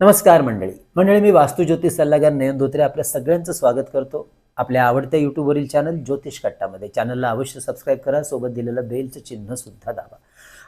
नमस्कार मंडळी. मंडळी मी वास्तू ज्योतिष सल्लागार नयन धोत्रे आपल्या सगळ्यांचं स्वागत करतो. आपल्या आवडत्या यूट्यूबवरील चॅनल ज्योतिष कट्टामध्ये. चॅनलला अवश्य सबस्क्राईब करा सोबत दिलेलं बेलचं चिन्ह सुद्धा दाबा.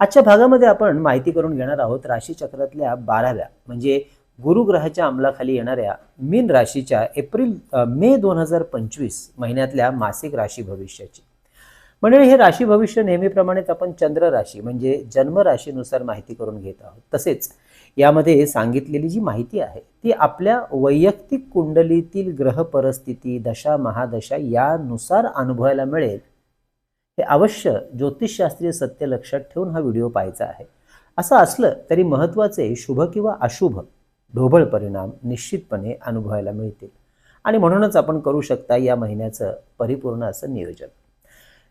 आजच्या भागामध्ये आपण माहिती करून घेणार आहोत राशीचक्रातल्या बाराव्या म्हणजे गुरुग्रहाच्या अंमलाखाली येणाऱ्या मीन राशीच्या एप्रिल मे दोन हजार पंचवीस महिन्यातल्या मासिक राशी भविष्याची. मंडळी हे राशी भविष्य नेहमीप्रमाणेच आपण चंद्र राशी म्हणजे जन्म राशीनुसार माहिती करून घेत आहोत. तसेच यामध्ये सांगितलेली जी माहिती आहे ती आपल्या वैयक्तिक कुंडलीतील ग्रह परिस्थिती दशा महादशा यानुसार अनुभवायला मिळेल. हे अवश्य ज्योतिषशास्त्रीय सत्य लक्षात ठेवून हा व्हिडिओ पाहायचा आहे. असं असलं तरी महत्त्वाचे शुभ किंवा अशुभ ढोबळ परिणाम निश्चितपणे अनुभवायला मिळतील. आणि म्हणूनच आपण करू शकता या महिन्याचं परिपूर्ण असं नियोजन.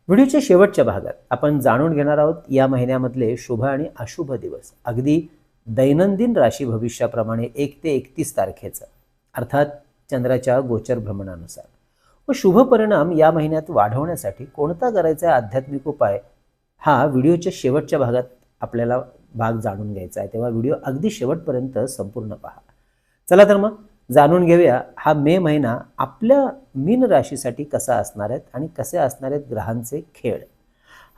व्हिडिओच्या शेवटच्या भागात आपण जाणून घेणार आहोत या महिन्यामधले शुभ आणि अशुभ दिवस. अगदी दैनंदिन राशी भविष्याप्रमाणे एक ते एकतीस तारखेचं अर्थात चंद्राच्या गोचर भ्रमणानुसार. व शुभ परिणाम या महिन्यात वाढवण्यासाठी कोणता करायचा आहे आध्यात्मिक उपाय हा व्हिडिओच्या शेवटच्या भागात आपल्याला भाग जाणून घ्यायचा आहे. तेव्हा व्हिडिओ अगदी शेवटपर्यंत संपूर्ण पहा. चला तर मग जाणून घेऊया हा मे महिना आपल्या मीन राशीसाठी कसा असणार आहेत आणि कसे असणार आहेत ग्रहांचे खेळ.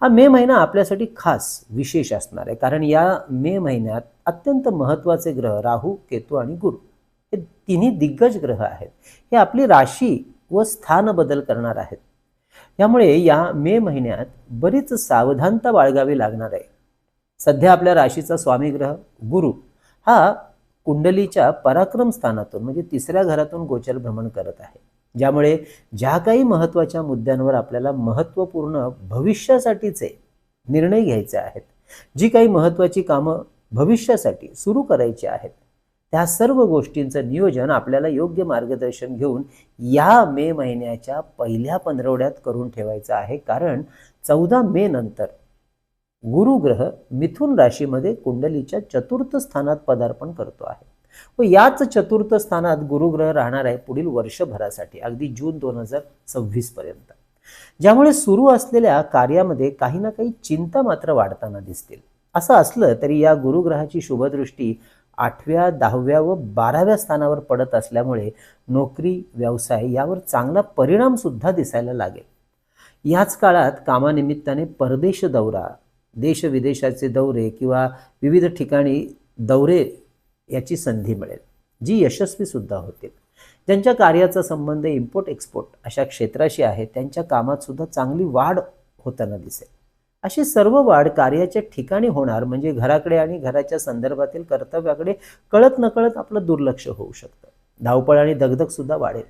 हा मे महिना आपल्यासाठी खास विशेष असणार आहे. कारण या मे महिन्यात अत्यंत महत्त्वाचे ग्रह राहू केतू आणि गुरु हे तिन्ही दिग्गज ग्रह आहेत. हे आपली राशी व स्थान बदल करणार आहेत. यामुळे या मे महिन्यात बरीच सावधानता बाळगावी लागणार आहे. सध्या आपल्या राशीचा स्वामी ग्रह गुरु. हा कुंडलीच्या पराक्रम स्थानातून म्हणजे तिसऱ्या घरातून गोचर भ्रमण करत आहे. ज्यामुळे ज्या काही महत्त्वाच्या मुद्द्यांवर आपल्याला महत्त्वपूर्ण भविष्यासाठीचे निर्णय घ्यायचे आहेत जी काही महत्त्वाची कामं भविष्यासाठी सुरू करायची आहेत त्या सर्व गोष्टींचं नियोजन आपल्याला योग्य मार्गदर्शन घेऊन या मे महिन्याच्या पहिल्या पंधरवड्यात करून ठेवायचं आहे. कारण चौदा मे नंतर गुरुग्रह मिथुन राशीमध्ये कुंडलीच्या चतुर्थ स्थानात पदार्पण करतो आहे. व याच चतुर्थ स्थानात गुरुग्रह राहणार आहे पुढील वर्षभरासाठी अगदी जून दोन हजार सव्वीस पर्यंत. ज्यामुळे सुरू असलेल्या कार्यामध्ये काही ना काही चिंता मात्र वाढताना दिसतील. असं असलं तरी या गुरुग्रहाची शुभदृष्टी आठव्या दहाव्या व बाराव्या स्थानावर पडत असल्यामुळे नोकरी व्यवसाय यावर चांगला परिणाम सुद्धा दिसायला लागेल. याच काळात कामानिमित्ताने परदेश दौरा देश विदेशाचे दौरे किंवा विविध ठिकाणी दौरे याची संधी मिळेल जी यशस्वीसुद्धा होतील. ज्यांच्या कार्याचा संबंध इम्पोर्ट एक्सपोर्ट अशा क्षेत्राशी आहे त्यांच्या कामातसुद्धा चांगली वाढ होताना दिसेल. अशी सर्व वाढ कार्याच्या ठिकाणी होणार म्हणजे घराकडे आणि घराच्या संदर्भातील कर्तव्याकडे कळत नकळत आपलं दुर्लक्ष होऊ शकतं. धावपळ आणि दगदग सुद्धा वाढेल.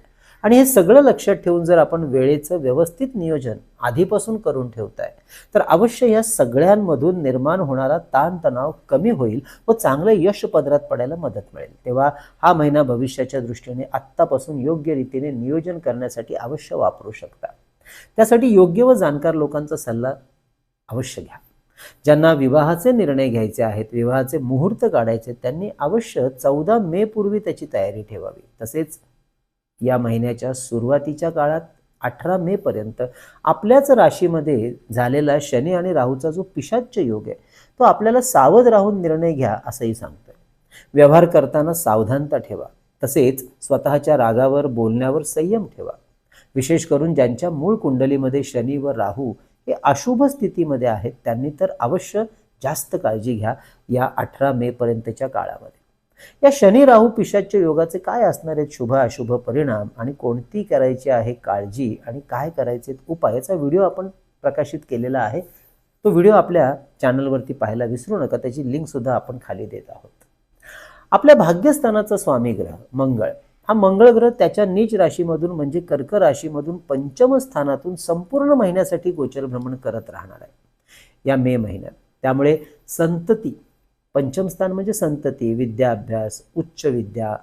आणि हे सगळं लक्षात ठेवून जर आपण वेळेचं व्यवस्थित नियोजन आधीपासून करून ठेवताय तर अवश्य या सगळ्यांमधून निर्माण होणारा ताणतणाव कमी होईल व चांगलं यश पदरात पडायला मदत मिळेल. तेव्हा हा महिना भविष्याच्या दृष्टीने आत्तापासून योग्य रीतीने नियोजन करण्यासाठी अवश्य वापरू शकता. त्यासाठी योग्य व जाणकार लोकांचा सल्ला अवश्य घ्या. ज्यांना विवाहाचे निर्णय घ्यायचे आहेत विवाहाचे मुहूर्त काढायचे त्यांनी अवश्य चौदा मे पूर्वी त्याची तयारी ठेवावी. तसेच या महिन्याच्या सुरुवातीच्या काळात अठरा मे पर्यंत आपल्याच राशीमध्ये झालेला शनी आणि राहूचा जो पिशाच्य योग आहे तो आपल्याला सावध राहून निर्णय घ्या असंही सांगतोय. व्यवहार करताना सावधानता ठेवा. तसेच स्वतःच्या रागावर बोलण्यावर संयम ठेवा. विशेष करून ज्यांच्या मूळ कुंडलीमध्ये शनी व राहू हे अशुभ स्थितीमध्ये आहेत त्यांनी तर अवश्य जास्त काळजी घ्या या अठरा मे पर्यंतच्या काळामध्ये. या शनी राहू पिशाच्या योगाचे काय असणार आहेत शुभ अशुभ परिणाम? आणि कोणती करायची आहे काळजी? आणि काय करायचे उपाय? याचा व्हिडिओ आपण प्रकाशित केलेला आहे. तो व्हिडिओ आपल्या चॅनलवरती पाहायला विसरू नका. त्याची लिंक सुद्धा आपण खाली देत आहोत. आपल्या भाग्यस्थानाचा स्वामी ग्रह मंगळ. हा मंगळ ग्रह त्याच्या नीच राशीमधून म्हणजे कर्क राशीमधून पंचम स्थानातून संपूर्ण महिन्यासाठी गोचर भ्रमण करत राहणार आहे. या मे महिन्यात. त्यामुळे संतती पंचम स्थान म्हणजे संतती विद्याभ्यास उच्च विद्या.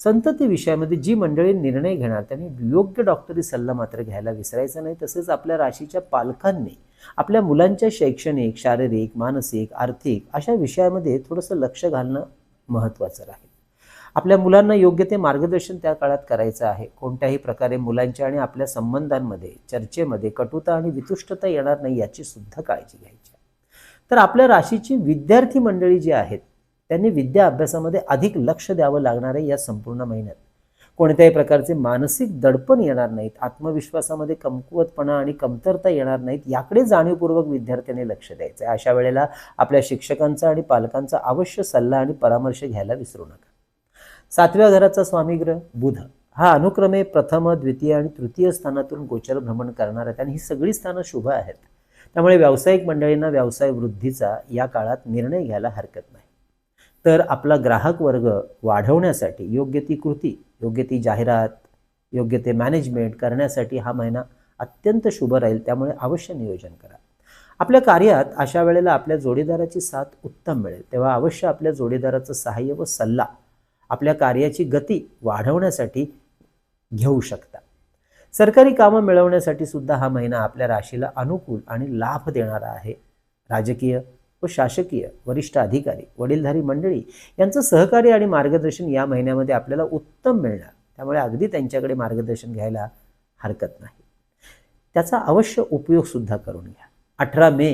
संतती विषयामध्ये जी मंडळी निर्णय घेणार त्यांनी योग्य डॉक्टरी सल्ला मात्र घ्यायला विसरायचा नाही. तसेच आपल्या राशीच्या पालकांनी आपल्या मुलांच्या शैक्षणिक शारीरिक मानसिक आर्थिक अशा विषयामध्ये थोडंसं लक्ष घालणं महत्त्वाचं राहील. आपल्या मुलांना योग्य ते मार्गदर्शन त्या काळात करायचं आहे. कोणत्याही प्रकारे मुलांच्या आणि आपल्या संबंधांमध्ये चर्चेमध्ये कटुता आणि वितुष्टता येणार नाही याची सुद्धा काळजी घ्यायची तर आपल्या राशीची विद्यार्थी मंडळी जी आहेत त्यांनी विद्या अभ्यासामध्ये अधिक लक्ष द्यावं लागणार आहे या संपूर्ण महिन्यात. कोणत्याही प्रकारचे मानसिक दडपण येणार नाहीत आत्मविश्वासामध्ये कमकुवतपणा आणि कमतरता येणार नाहीत याकडे जाणीवपूर्वक विद्यार्थ्यांनी लक्ष द्यायचं आहे. अशा वेळेला आपल्या शिक्षकांचा आणि पालकांचा अवश्य सल्ला आणि परामर्श घ्यायला विसरू नका. सातव्या घराचा स्वामीग्रह बुध. हा अनुक्रमे प्रथम द्वितीय आणि तृतीय स्थानातून गोचर भ्रमण करणार आहेत आणि ही सगळी स्थानं शुभ आहेत. त्यामुळे व्यावसायिक मंडळींना व्यवसाय वृद्धीचा या काळात निर्णय घ्यायला हरकत नाही. तर आपला ग्राहक वर्ग वाढवण्यासाठी योग्य ती कृती योग्य ती जाहिरात योग्य ते मॅनेजमेंट करण्यासाठी हा महिना अत्यंत शुभ राहील त्यामुळे अवश्य नियोजन करा. आपल्या कार्यात अशा वेळेला आपल्या जोडीदाराची साथ उत्तम मिळेल तेव्हा अवश्य आपल्या जोडीदाराचं सहाय्य व सल्ला आपल्या कार्याची गती वाढवण्यासाठी घेऊ शकता. सरकारी कामं मिळवण्यासाठी सुद्धा हा महिना आपल्या राशीला अनुकूल आणि लाभ देणारा आहे. राजकीय व शासकीय वरिष्ठ अधिकारी वडीलधारी मंडळी यांचं सहकार्य आणि मार्गदर्शन या महिन्यामध्ये आपल्याला उत्तम मिळणार. त्यामुळे अगदी त्यांच्याकडे मार्गदर्शन घ्यायला हरकत नाही. त्याचा अवश्य उपयोग सुद्धा करून घ्या. अठरा मे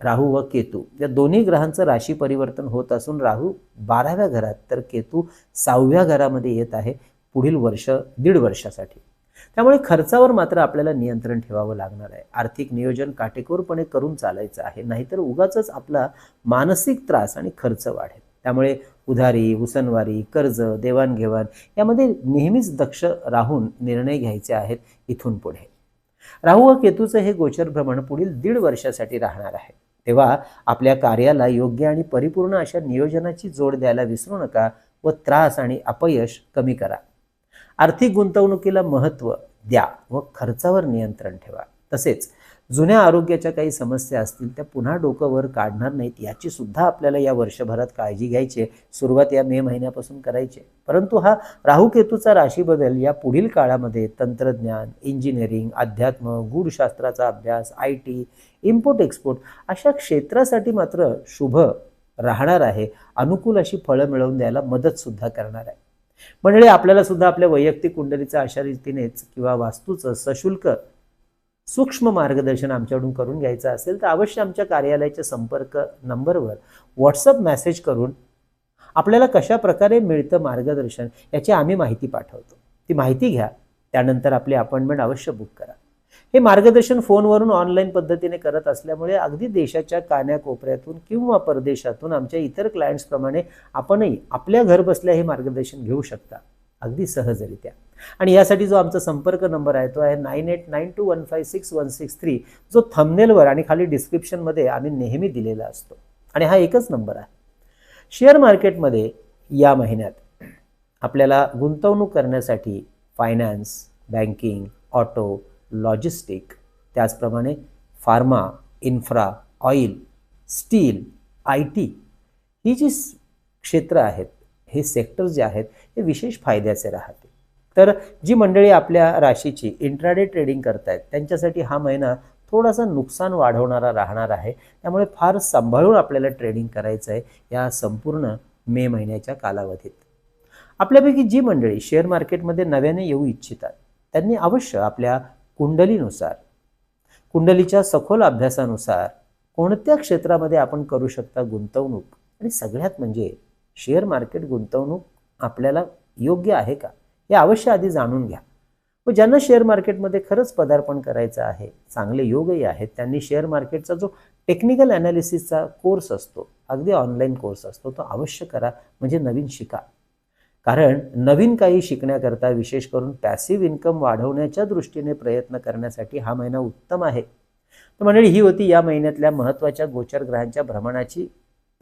राहू व केतू या दोन्ही ग्रहांचं राशी परिवर्तन होत असून राहू बाराव्या घरात तर केतू सहाव्या घरामध्ये येत आहे पुढील वर्ष दीड वर्षासाठी. त्यामुळे खर्चावर मात्र आपल्याला नियंत्रण ठेवावं लागणार आहे. आर्थिक नियोजन काटेकोरपणे करून चालायचं आहे. नाहीतर उगाच आपला मानसिक त्रास आणि खर्च वाढेल. त्यामुळे उधारी उसनवारी कर्ज देवाणघेवाण यामध्ये नेहमीच दक्ष राहून निर्णय घ्यायचे आहेत इथून पुढे. राहू व केतूचं हे गोचर भ्रमण पुढील दीड वर्षासाठी राहणार आहे. तेव्हा आपल्या कार्याला योग्य आणि परिपूर्ण अशा नियोजनाची जोड द्यायला विसरू नका व त्रास आणि अपयश कमी करा. आर्थिक गुंतवणुकीला महत्त्व द्या व खर्चावर नियंत्रण ठेवा तसेच जुन्या आरोग्याच्या काही समस्या असतील त्या पुन्हा डोकं वर काढणार नाहीत याची सुद्धा आपल्याला या वर्षभरात काळजी घ्यायची आहे. सुरुवात या मे महिन्यापासून करायची आहे. परंतु हा राहूकेतूचा राशी बदल या पुढील काळामध्ये तंत्रज्ञान इंजिनिअरिंग अध्यात्म गूढशास्त्राचा अभ्यास आय टी इम्पोर्ट एक्सपोर्ट अशा क्षेत्रासाठी मात्र शुभ राहणार आहे अनुकूल अशी फळं मिळवून द्यायला मदतसुद्धा करणार आहे मंडळी आपल्याला सुद्धा आपल्या वैयक्तिक कुंडलीचं अशा रीतीनेच किंवा वास्तूचं सशुल्क सूक्ष्म मार्गदर्शन आमच्याकडून करून घ्यायचं असेल तर अवश्य आमच्या कार्यालयाच्या संपर्क नंबरवर व्हॉट्सअप मेसेज करून आपल्याला कशा प्रकारे मिळतं मार्गदर्शन याची आम्ही माहिती पाठवतो. ती माहिती घ्या त्यानंतर आपली अपॉइंटमेंट अवश्य बुक करा. हे मार्गदर्शन फोनवरून ऑनलाईन पद्धतीने करत असल्यामुळे अगदी देशाच्या कान्याकोपऱ्यातून किंवा परदेशातून आमच्या इतर क्लायंट्सप्रमाणे आपणही आपल्या घर बसल्या हे मार्गदर्शन घेऊ शकता. अगदी सहजरित्या. आणि यासाठी जो आमचा संपर्क नंबर आहे तो आहे nine eight nine two one five six one six three जो थंबनेलवर आणि खाली डिस्क्रिप्शनमध्ये आम्ही नेहमी दिलेला असतो. आणि हा एकच नंबर आहे. शेअर मार्केटमध्ये या महिन्यात आपल्याला गुंतवणूक करण्यासाठी फायनान्स बँकिंग ऑटो लॉजिस्टिक त्याचप्रमाणे pharma infra oil steel I T ही जी क्षेत्र आहेत हे सेक्टर जे आहेत हे विशेष फायद्याचे राहते. तर जी मंडळी आपल्या राशीची इंट्राडे ट्रेडिंग करतायत त्यांच्यासाठी हा महिना थोडासा नुकसान वाढवणारा राहणार आहे. त्यामुळे फार सांभाळून आपल्याला ट्रेडिंग करायचं आहे या संपूर्ण मे महिन्याच्या कालावधीत. आपल्यापैकी जी मंडळी शेअर मार्केटमध्ये नव्याने येऊ इच्छितात त्यांनी अवश्य आपल्या कुंडलीनुसार कुंडलीच्या सखोल अभ्यासानुसार कोणत्या क्षेत्रामध्ये आपण करू शकता गुंतवणूक? आणि सगळ्यात म्हणजे शेअर मार्केट गुंतवणूक आपल्याला योग्य आहे का? हे अवश्य आधी जाणून घ्या. व ज्यांना शेअर मार्केटमध्ये खरंच पदार्पण करायचं आहे चांगले योगही आहेत त्यांनी शेअर मार्केटचा जो टेक्निकल ॲनालिसिसचा कोर्स असतो अगदी ऑनलाईन कोर्स असतो तो अवश्य करा म्हणजे नवीन शिका. कारण नवीन काही शिकण्याकरता विशेष करून पॅसिव्ह इन्कम वाढवण्याच्या दृष्टीने प्रयत्न करण्यासाठी हा महिना उत्तम आहे. तर मंडळी ही होती या महिन्यातल्या महत्त्वाच्या गोचर ग्रहांच्या भ्रमणाची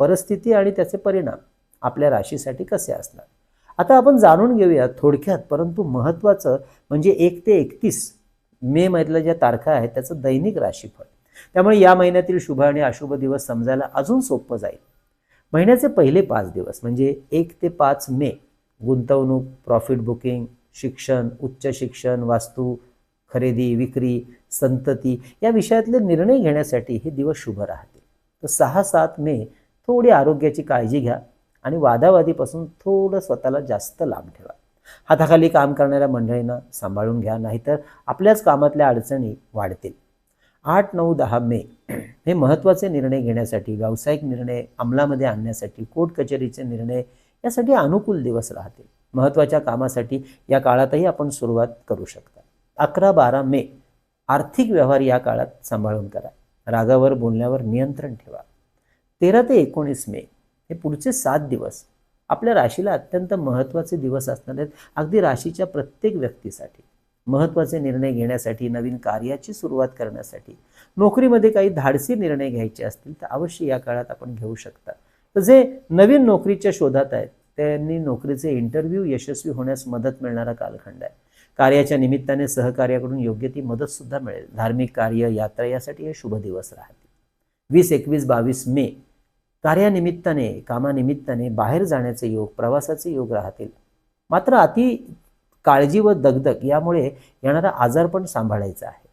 परिस्थिती आणि त्याचे परिणाम. आपल्या राशीसाठी कसे असणार? आता आपण जाणून घेऊया थोडक्यात परंतु महत्त्वाचं म्हणजे एक ते एकतीस मे मधल्या ज्या तारखा आहेत त्याचं दैनिक राशीफळ. त्यामुळे या महिन्यातील शुभ आणि अशुभ दिवस समजायला अजून सोपं जाईल. महिन्याचे पहिले पाच दिवस म्हणजे एक ते पाच मे गुंतवणूक प्रॉफिट बुकिंग शिक्षण उच्च शिक्षण वास्तू खरेदी विक्री संतती या विषयातले निर्णय घेण्यासाठी हे दिवस शुभ राहतील. तर सहा सात मे थोडी आरोग्याची काळजी घ्या आणि वादावादीपासून थोडं स्वतःला जास्त लांब ठेवा. हाताखाली काम करणाऱ्या मंडळींना सांभाळून घ्या नाहीतर आपल्याच कामातल्या अडचणी वाढतील. आठ नऊ दहा मे हे महत्त्वाचे निर्णय घेण्यासाठी व्यावसायिक निर्णय अंमलामध्ये आणण्यासाठी कोर्ट कचेरीचे निर्णय यासाठी अनुकूल दिवस राहतील. महत्त्वाच्या कामासाठी या काळातही आपण सुरुवात करू शकता. अकरा बारा मे आर्थिक व्यवहार या काळात सांभाळून करा. रागावर बोलण्यावर नियंत्रण ठेवा. तेरा ते एकोणीस मे हे पुढचे सात दिवस आपल्या राशीला अत्यंत महत्त्वाचे दिवस असणार आहेत अगदी राशीच्या प्रत्येक व्यक्तीसाठी. महत्त्वाचे निर्णय घेण्यासाठी नवीन कार्याची सुरुवात करण्यासाठी. नोकरीमध्ये काही धाडसी निर्णय घ्यायचे असतील तर अवश्य या काळात आपण घेऊ शकता. तर जे नवीन नोकरीच्या शोधात आहेत त्यांनी नोकरीचे इंटरव्ह्यू यशस्वी होण्यास मदत मिळणारा कालखंड आहे. कार्याच्या निमित्ताने सहकार्याकडून योग्य ती मदतसुद्धा मिळेल. धार्मिक कार्य यात्रा यासाठी हे शुभ दिवस राहतील. वीस एकवीस बावीस मे कार्यानिमित्ताने कामानिमित्ताने बाहेर जाण्याचे योग प्रवासाचे योग राहतील. मात्र अति काळजी व दगदग यामुळे येणारा आजार पण सांभाळायचा आहे.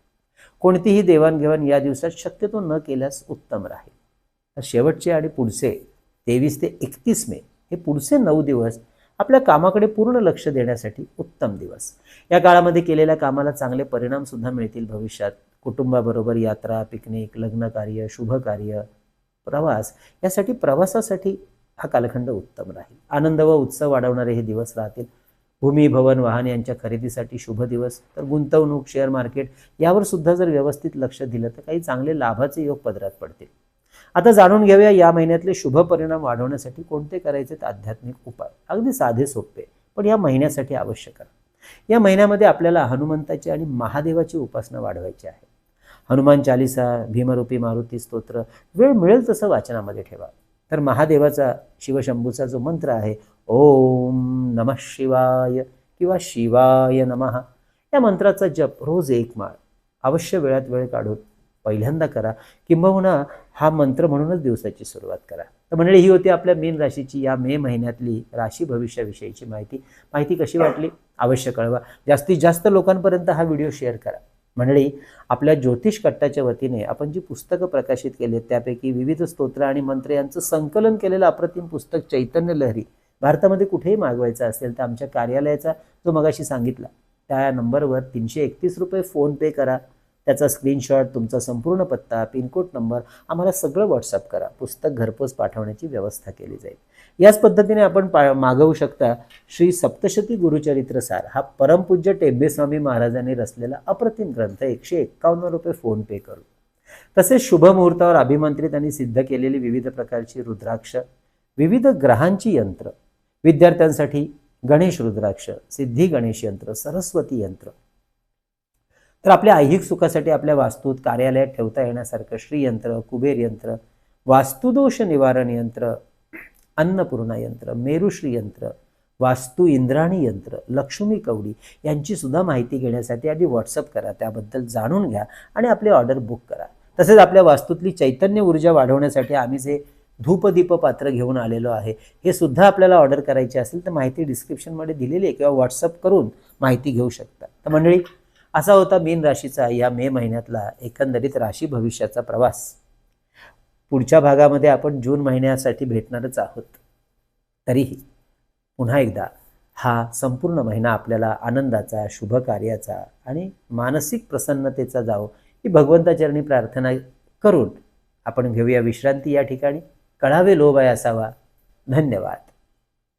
कोणतीही देवाणघेवाण या दिवसात शक्यतो न केल्यास उत्तम राहील. शेवटचे आणि पुढचे तेवीस ते एकतीस मे हे पुढचे नऊ दिवस आपल्या कामाकडे पूर्ण लक्ष देण्यासाठी उत्तम दिवस. या काळामध्ये केलेल्या कामाला चांगले परिणामसुद्धा मिळतील भविष्यात. कुटुंबाबरोबर यात्रा पिकनिक लग्न कार्य शुभ कार्य प्रवास यासाठी प्रवासासाठी हा कालखंड उत्तम राहील. आनंद व उत्सव वाढवणारे हे दिवस राहतील. भूमी भवन वाहन यांच्या खरेदीसाठी शुभ दिवस. तर गुंतवणूक शेअर मार्केट यावर सुद्धा जर व्यवस्थित लक्ष दिलं तर काही चांगले लाभाचे योग पदरात पडतील. आता जाणून घेऊया या महिन्यातले शुभ परिणाम वाढवण्यासाठी कोणते करायचे आध्यात्मिक उपाय. अगदी साधे सोपे पण या महिन्यासाठी आवश्यक आहे या महिन्यामध्ये आपल्याला हनुमंताची आणि महादेवाची उपासना वाढवायची आहे. हनुमान चालिसा भीमरूपी मारुती स्तोत्र वेळ मिळेल तसं वाचनामध्ये ठेवा. तर महादेवाचा शिवशंभूचा जो मंत्र आहे ओम नमः शिवाय किंवा शिवाय नमः या मंत्राचा जप रोज एक माळ. अवश्य वेळात वेळ काढून पहिल्यांदा करा किंबहुना हा मंत्र म्हणूनच दिवसाची सुरुवात करा. तर मंडळी ही होती आपल्या मीन राशीची या मे महिन्यातली राशी भविष्याविषयीची माहिती. माहिती कशी वाटली? अवश्य कळवा. जास्तीत जास्त लोकांपर्यंत हा व्हिडिओ शेअर करा. मंडळी आपल्या ज्योतिष कट्टाच्या वतीने आपण जी पुस्तकं प्रकाशित केली त्यापैकी विविध स्तोत्र आणि मंत्र यांचं संकलन केलेलं अप्रतिम पुस्तक चैतन्य लहरी भारतामध्ये कुठेही मागवायचं असेल तर आमच्या कार्यालयाचा जो मगाशी सांगितला त्या नंबरवर तीनशे एकतीस रुपये फोनपे करा. त्याचा स्क्रीनशॉट तुमचा संपूर्ण पत्ता पिनकोड नंबर आम्हाला सगळं व्हॉट्सअप करा. पुस्तक घरपोच पाठवण्याची व्यवस्था केली जाईल. याच पद्धतीने आपण पा मागवू शकता श्री सप्तशती गुरुचरित्र सार. हा परमपूज्य टेंबेस्वामी महाराजांनी रचलेला अप्रतिम ग्रंथ एकशे एक्कावन्न रुपये फोनपे करू. तसेच शुभ मुहूर्तावर अभिमंत्रित आणि सिद्ध केलेली विविध प्रकारची रुद्राक्ष विविध ग्रहांची यंत्र विद्यार्थ्यांसाठी गणेश रुद्राक्ष सिद्धी गणेश यंत्र सरस्वती यंत्र तर आपल्या ऐहिक सुखासाठी आपल्या वास्तूत कार्यालयात ठेवता येण्यासारखं श्रीयंत्र कुबेर यंत्र वास्तुदोष निवारण यंत्र अन्नपूर्णा यंत्र मेरुश्री यंत्र वास्तू इंद्राणी यंत्र लक्ष्मी कवडी यांची सुद्धा माहिती घेण्यासाठी आधी व्हॉट्सअप करा. त्याबद्दल जाणून घ्या आणि आपली ऑर्डर बुक करा. तसेच आपल्या वास्तूतली चैतन्य ऊर्जा वाढवण्यासाठी आम्ही जे धूपदीप पात्र घेऊन आलेलो आहे हे सुद्धा आपल्याला ऑर्डर करायची असेल तर माहिती डिस्क्रिप्शनमध्ये दिलेली आहे किंवा व्हॉट्सअप करून माहिती घेऊ शकता. तर मंडळी असा होता मीन राशीचा या मे महिन्यातला एकंदरीत राशी भविष्याचा प्रवास. पुढच्या भागामध्ये आपण जून महिन्यासाठी भेटणारच आहोत. तरीही पुन्हा एकदा हा संपूर्ण महिना आपल्याला आनंदाचा शुभ कार्याचा आणि मानसिक प्रसन्नतेचा जावो ही भगवंताचरणी प्रार्थना करून आपण घेऊया विश्रांती या ठिकाणी. कळावे लोभ आहे असावा धन्यवाद.